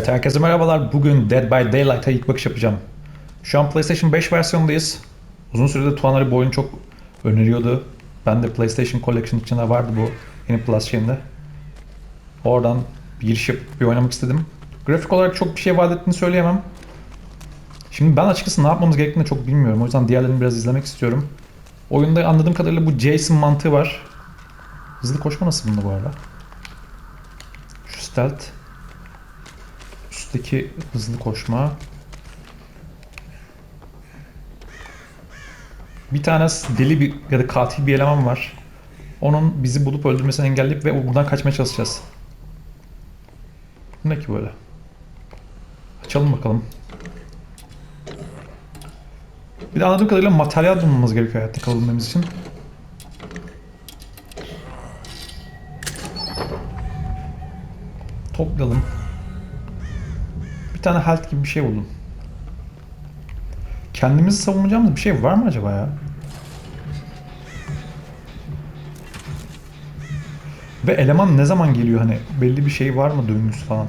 Evet herkese merhabalar. Bugün Dead by Daylight'a ilk bakış yapacağım. Şu an PlayStation 5 versiyonundayız. Uzun süredir Tuanari bu oyunu çok öneriyordu. Ben de PlayStation Collection içinde vardı bu yeni Plus şeyinde. Oradan bir giriş yapıp bir oynamak istedim. Grafik olarak çok bir şey vaat ettiğini söyleyemem. Şimdi ben açıkçası ne yapmamız gerektiğini çok bilmiyorum. O yüzden diğerlerini biraz izlemek istiyorum. Oyunda anladığım kadarıyla bu Jason mantığı var. Hızlı koşma nasıl bunda bu arada? Şu stealth. Üstteki hızlı koşma. Bir tane deli bir ya da katil bir eleman var. Onun bizi bulup öldürmesini engelleyip ve buradan kaçmaya çalışacağız. Ne ki böyle? Açalım bakalım. Bir de anladığım kadarıyla materyal bulmamız gerekiyor hayatta kalabilmemiz için. Toplayalım. Bir tane health gibi bir şey buldum. Kendimizi savunacağımız bir şey var mı acaba ya? Ve eleman ne zaman geliyor hani belli bir şey var mı döngüsü falan?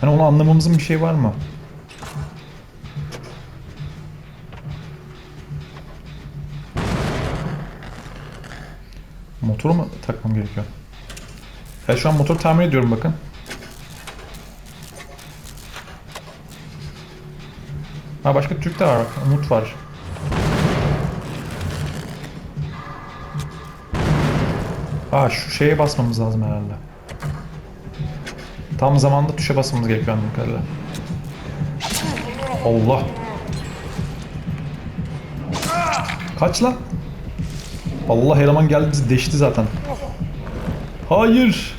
Hani onu anlamamızın bir şey var mı? Motoru mu takmam gerekiyor? Ya şu an motor tamir ediyorum bakın. Ha başka Türk de var. Umut var. Aa şu şeye basmamız lazım herhalde. Tam zamanda tuşa basmamız gerekiyor anladığım kadarıyla. Allah. Kaç lan? Allah eleman geldi bizi deşti zaten. Hayır.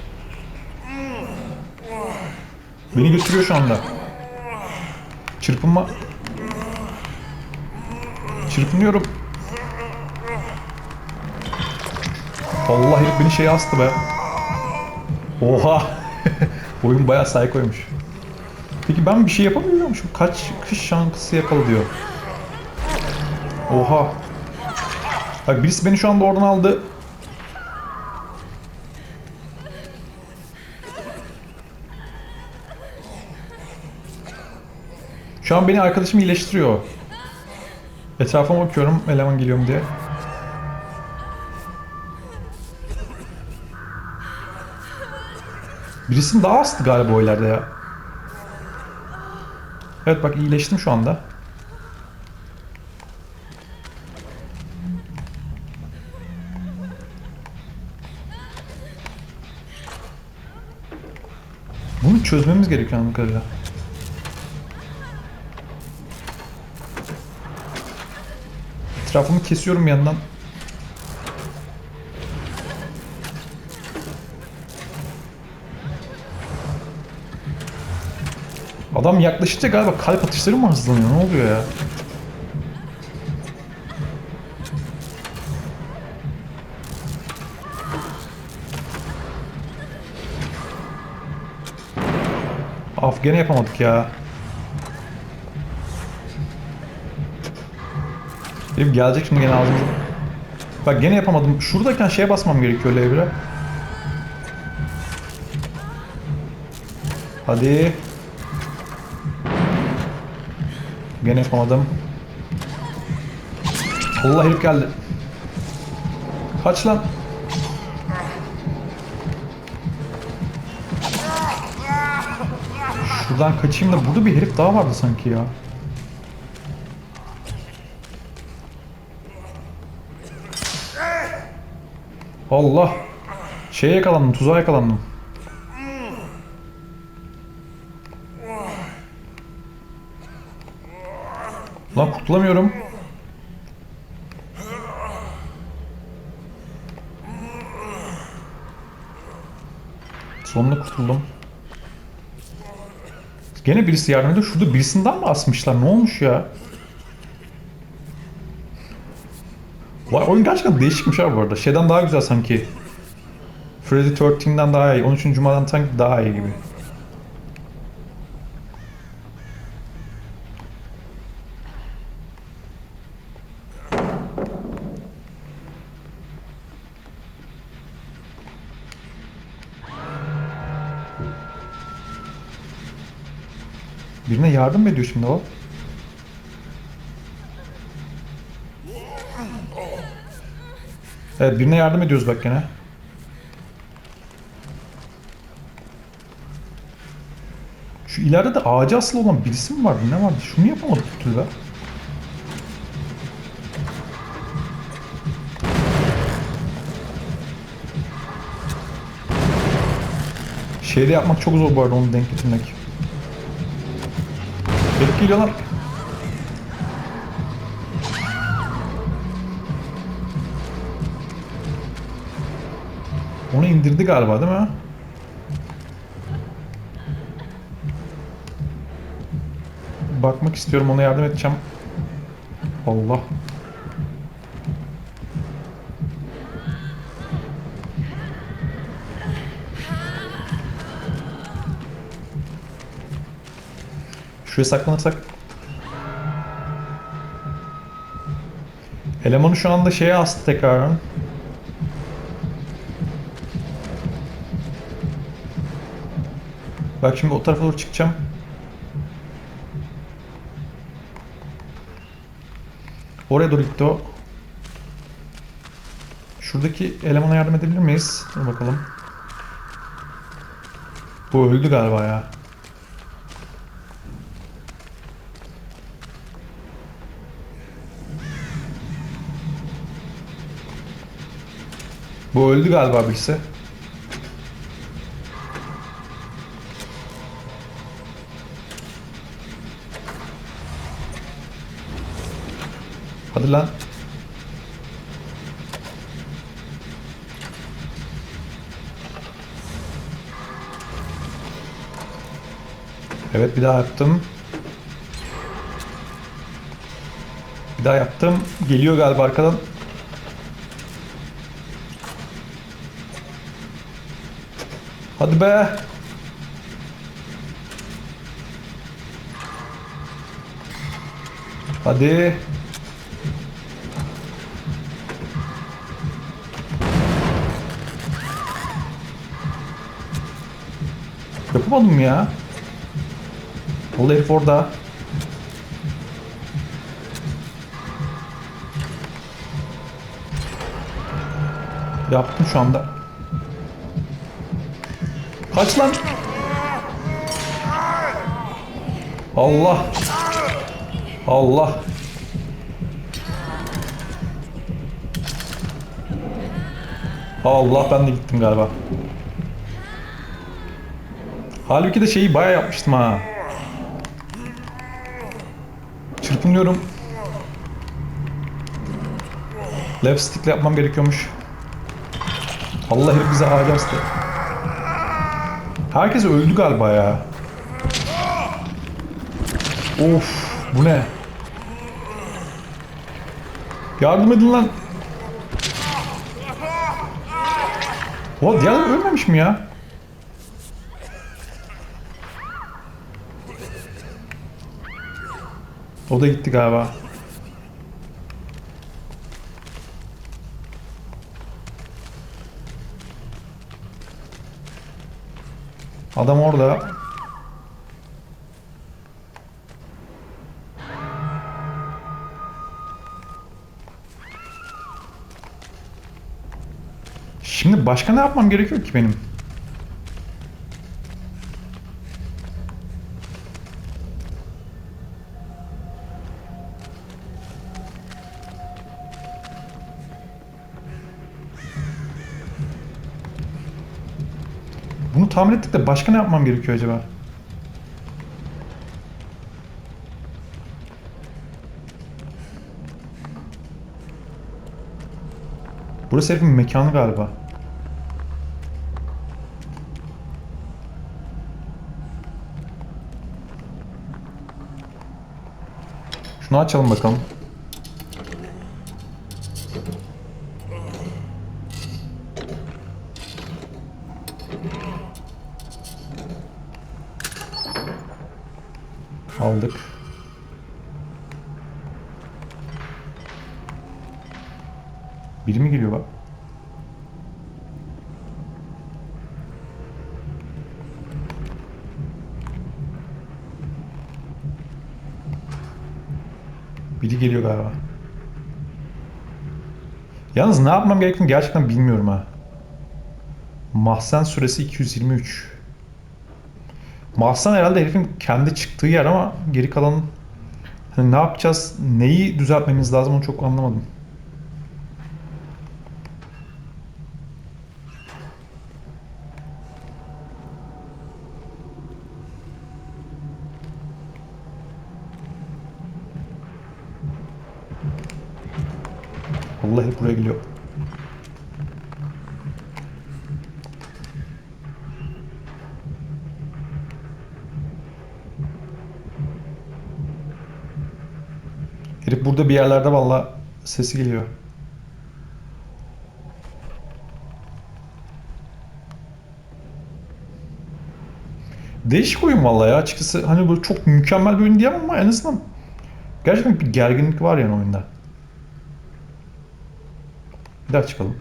Beni götürüyor şu anda. Çırpınma. Çırpınıyorum. Allah herif beni şeye astı be. Oha. Oyun bayağı psycho'ymuş. Peki ben bir şey yapamıyorum. Şu kaç kış şankısı yakala diyor. Oha. Bak birisi beni şu anda oradan aldı. Şu an beni arkadaşım iyileştiriyor. Etrafıma bakıyorum eleman geliyorum diye. Birisinin daha astı galiba o ileride ya. Evet bak iyileştim şu anda. Bunu çözmemiz gerekiyor anladığım kadarıyla. Etrafımı kesiyorum yandan. Adam yaklaşınca galiba kalp atışları mı hızlanıyor? Ne oluyor ya? Af gene yapamadık ya. Herif gelecek şimdi gene ağzımıza. Bak gene yapamadım. Şuradayken şeye basmam gerekiyor L1'e. Hadi. Gene yapamadım. Allah herif geldi. Kaç lan. Şuradan kaçayım da burada bir herif daha vardı sanki ya. Allah. Şeye yakalandım, tuzağa yakalandım. Lan kurtulamıyorum. Sonunda kurtuldum. Gene birisi yardım ediyor. Şurada birisinden mi asmışlar? Ne olmuş ya? Vay oyun gerçekten değişikmiş abi şey bu arada. Şeyden daha güzel sanki. Freddy 13'den daha iyi. 13. Cuma'dan sanki daha iyi gibi. Birine yardım mı ediyor şimdi o? Evet birine yardım ediyoruz bak gene. Şu ileride de ağacı asılı olan birisi mi vardı? Ne vardı? Şunu yapamadık bir türlü. Şeyde yapmak çok zor bu arada onu denk getirmek. Gelip geliyorlar. Onu indirdi galiba değil mi? Bakmak istiyorum ona yardım edeceğim. Allah. Şuraya saklanırsak. Elemanı şu anda şeye astı tekrar. Bak şimdi o tarafa doğru çıkacağım. Oraya doğru gitti o. Şuradaki elemana yardım edebilir miyiz? Dur bakalım. Bu öldü galiba ya. Bu öldü galiba birisi. Lan. Evet bir daha yaptım. Bir daha yaptım. Geliyor galiba arkadan. Hadi be. Hadi. Yapamadım ya? Vallahi herif orada. Yaptım şu anda. Kaç lan? Allah. Allah. Allah ben de gittim galiba. Halbuki de şeyi bayağı yapmıştım ha. Çırpınıyorum. Left stick'le yapmam gerekiyormuş. Allah herif bize astı. Herkes öldü galiba ya. Of bu ne? Yardım edin lan. O diğer ölmemiş mi ya? O da gitti galiba. Adam orada. Şimdi başka ne yapmam gerekiyor ki benim? Bunu tamir ettik de başka ne yapmam gerekiyor acaba? Burası herifin mekanı galiba. Şunu açalım bakalım. Biri geliyor galiba. Yalnız ne yapmam gerektiğini gerçekten bilmiyorum ha. Mahzen süresi 223. Mahzen herhalde herifin kendi çıktığı yer ama geri kalan hani ne yapacağız, neyi düzeltmemiz lazım onu çok anlamadım. Allah hep buraya geliyor. Herif burada bir yerlerde valla sesi geliyor. Değişik oyun valla ya açıkçası hani böyle çok mükemmel bir oyun diyemem ama en azından gerçekten bir gerginlik var yani oyunda. Bir daha çıkalım.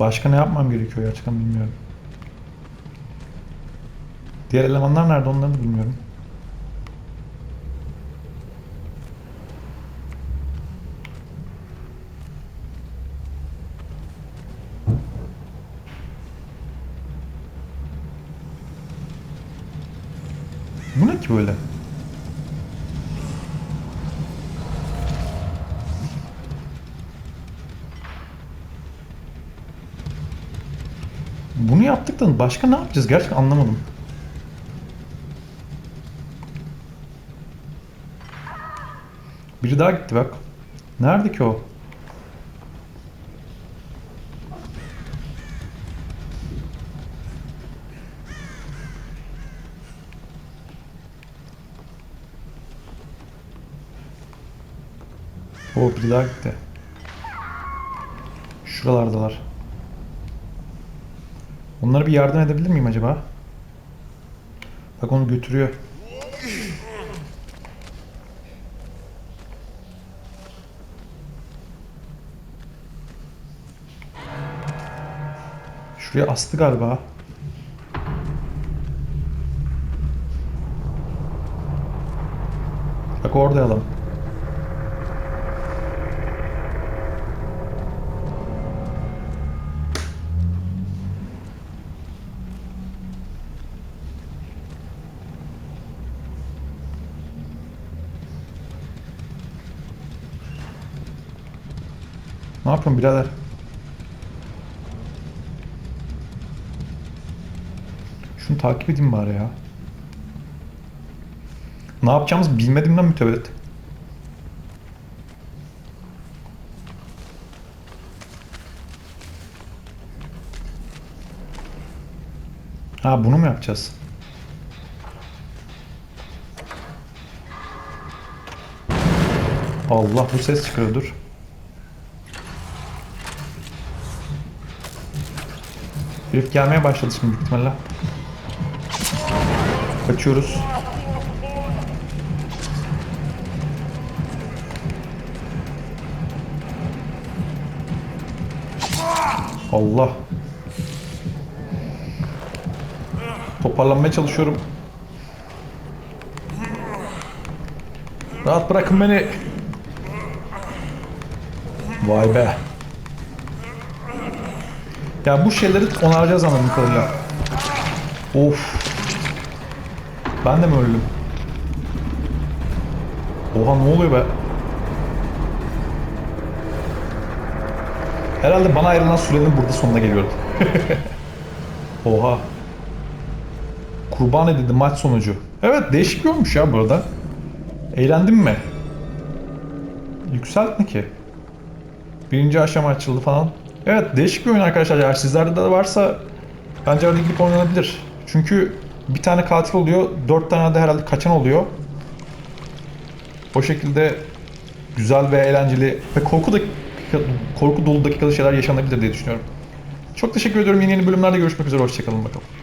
Başka ne yapmam gerekiyor gerçekten bilmiyorum. Diğer elemanlar nerede onları da bilmiyorum. Bu ne ki böyle? Yaptık da başka ne yapacağız? Gerçekten anlamadım. Biri daha gitti bak. Nerede ki o? O biri daha gitti. Şuralardalar. Onlara bir yardım edebilir miyim acaba? Bak onu götürüyor. Şuraya astı galiba. Bak orada adam. Ne yapıyorsun birader? Şunu takip edeyim bari ya. Ne yapacağımızı bilmediğimden mütevellit. Ha bunu mu yapacağız? Allah bu ses çıkarıyordur. Herif gelmeye başladı şimdi büyük ihtimalle. Kaçıyoruz. Allah. Toparlanmaya çalışıyorum. Rahat bırakın beni. Vay be. Ya bu şeyleri onaracağız anladığım kadarıyla. Of. Ben de mi öldüm? Oha ne oluyor be? Herhalde bana ayrılan sürenin burada sonuna geliyorum. Oha. Kurban edildi maç sonucu. Evet değişik bir olmuş ya burada. Eğlendin mi? Yükselt ne ki? Birinci aşama açıldı falan. Evet değişik bir oyun arkadaşlar. Eğer sizlerde de varsa bence hadi gidip oynanabilir. Çünkü bir tane katil oluyor. Dört tane de herhalde kaçan oluyor. O şekilde güzel ve eğlenceli ve korku da dakika, korku dolu dakikada şeyler yaşanabilir diye düşünüyorum. Çok teşekkür ediyorum. Yeni yeni bölümlerde görüşmek üzere. Hoşçakalın bakalım.